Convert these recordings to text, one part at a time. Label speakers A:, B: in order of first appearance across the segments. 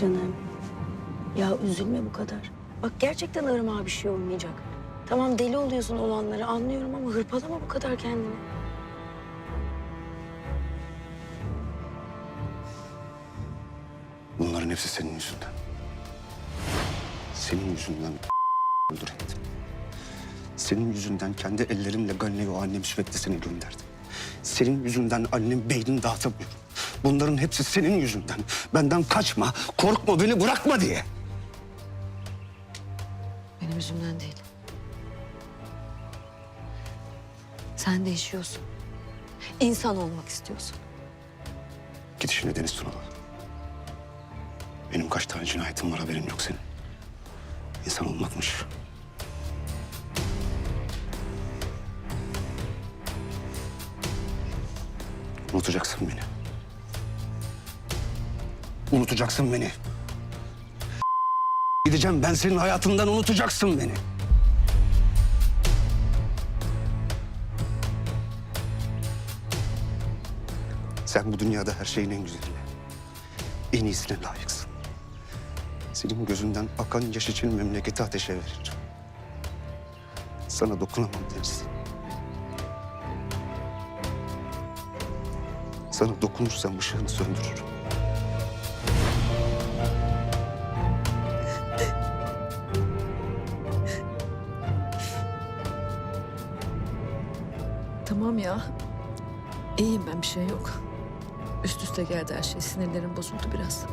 A: Canım. Ya üzülme bu kadar. Bak gerçekten Irmak'a bir şey olmayacak. Tamam deli oluyorsun olanları anlıyorum ama hırpalama bu kadar kendini.
B: Bunların hepsi senin yüzünden. Senin yüzünden öldüremedim. Senin yüzünden kendi ellerimle Galina'ya o annem seni gönderdim. Senin yüzünden annem beynini dağıtamıyorum. Bunların hepsi senin yüzünden. Benden kaçma, korkma, beni bırakma diye.
A: Benim yüzümden değil. Sen değişiyorsun. İnsan olmak istiyorsun.
B: Git işine Deniz Tunalı. Benim kaç tane cinayetim var haberin yok senin. İnsan olmakmış. Unutacaksın beni. Unutacaksın beni. Gideceğim ben senin hayatından unutacaksın beni. Sen bu dünyada her şeyin en güzeline, en iyisine layıksın. Senin gözünden akan yaş için memleketi ateşe veririm. Sana dokunamam Deniz. Sana dokunursam ışığını söndürürüm.
C: Tamam ya. İyiyim ben bir şey yok. Üst üste geldi her şey. Sinirlerim bozuldu biraz.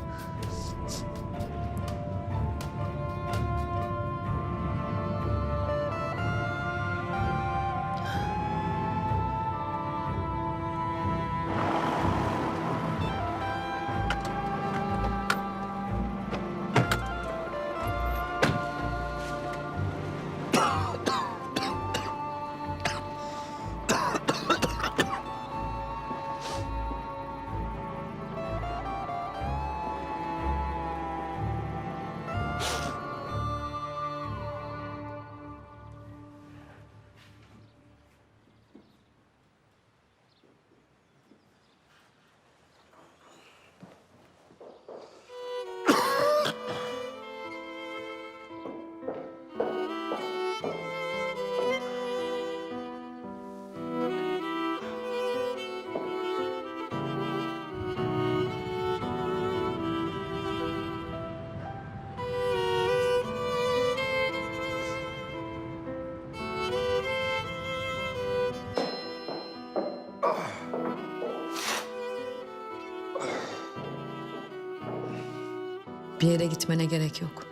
C: Bir yere gitmene gerek yok.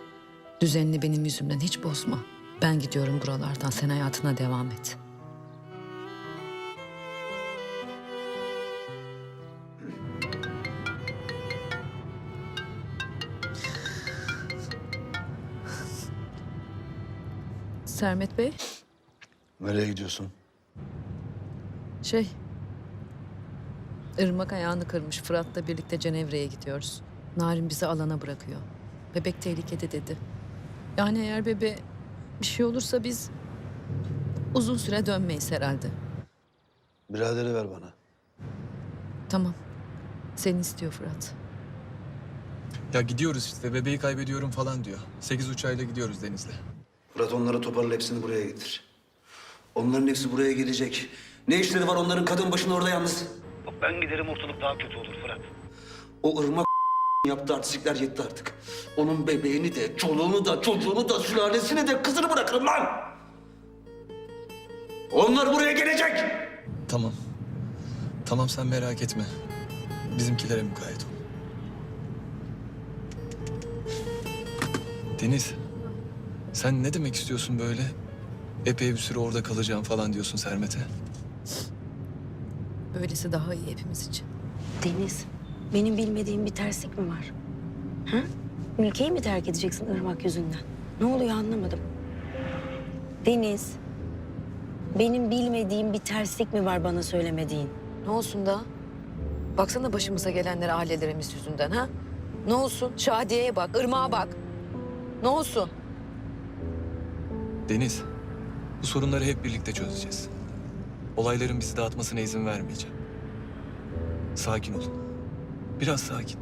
C: Düzenini benim yüzümden hiç bozma. Ben gidiyorum buralardan. Sen hayatına devam et. Sermet Bey,
D: Nereye gidiyorsun?
C: şey... Irmak ayağını kırmış. Fırat'la birlikte Cenevre'ye gidiyoruz. Narin bizi alana bırakıyor. Bebek tehlikede dedi. Yani eğer bebe bir şey olursa biz uzun süre dönmeyiz herhalde.
D: Biraderi ver bana.
C: Tamam. Seni istiyor Fırat.
E: Ya gidiyoruz işte bebeği kaybediyorum falan diyor. Sekiz uçağıyla gidiyoruz Deniz'le.
D: Fırat onları toparla hepsini buraya getir. Onların hepsi buraya gelecek. Ne işleri var onların kadın başına orada yalnız?
F: Ben giderim ortalık daha kötü olur Fırat.
D: O ırmak yaptı artistlikler yetti artık. Onun bebeğini de, çoluğunu da, çocuğunu da, sülalesini de, kızını bırakırım lan! Onlar buraya gelecek!
E: Tamam. Tamam sen merak etme. Bizimkilere mukayyet ol. Deniz. Sen ne demek istiyorsun böyle? Epey bir süre orada kalacağım falan diyorsun Sermet'e.
C: Böylesi daha iyi hepimiz için.
A: Deniz, benim bilmediğim bir terslik mi var? Ha? Ülkeyi mi terk edeceksin Irmak yüzünden? Ne oluyor anlamadım. Deniz, benim bilmediğim bir terslik mi var bana söylemediğin?
C: Ne olsun da? Baksana başımıza gelenler ailelerimiz yüzünden ha? Ne olsun? Şadiye'ye bak, Irmak'a bak. Ne olsun?
E: Deniz. Bu sorunları hep birlikte çözeceğiz. Olayların bizi dağıtmasına izin vermeyeceğim. Sakin ol. Biraz sakin.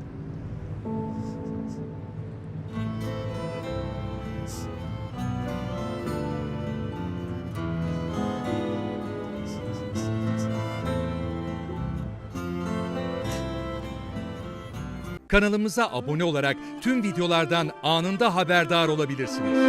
G: Kanalımıza abone olarak tüm videolardan anında haberdar olabilirsiniz.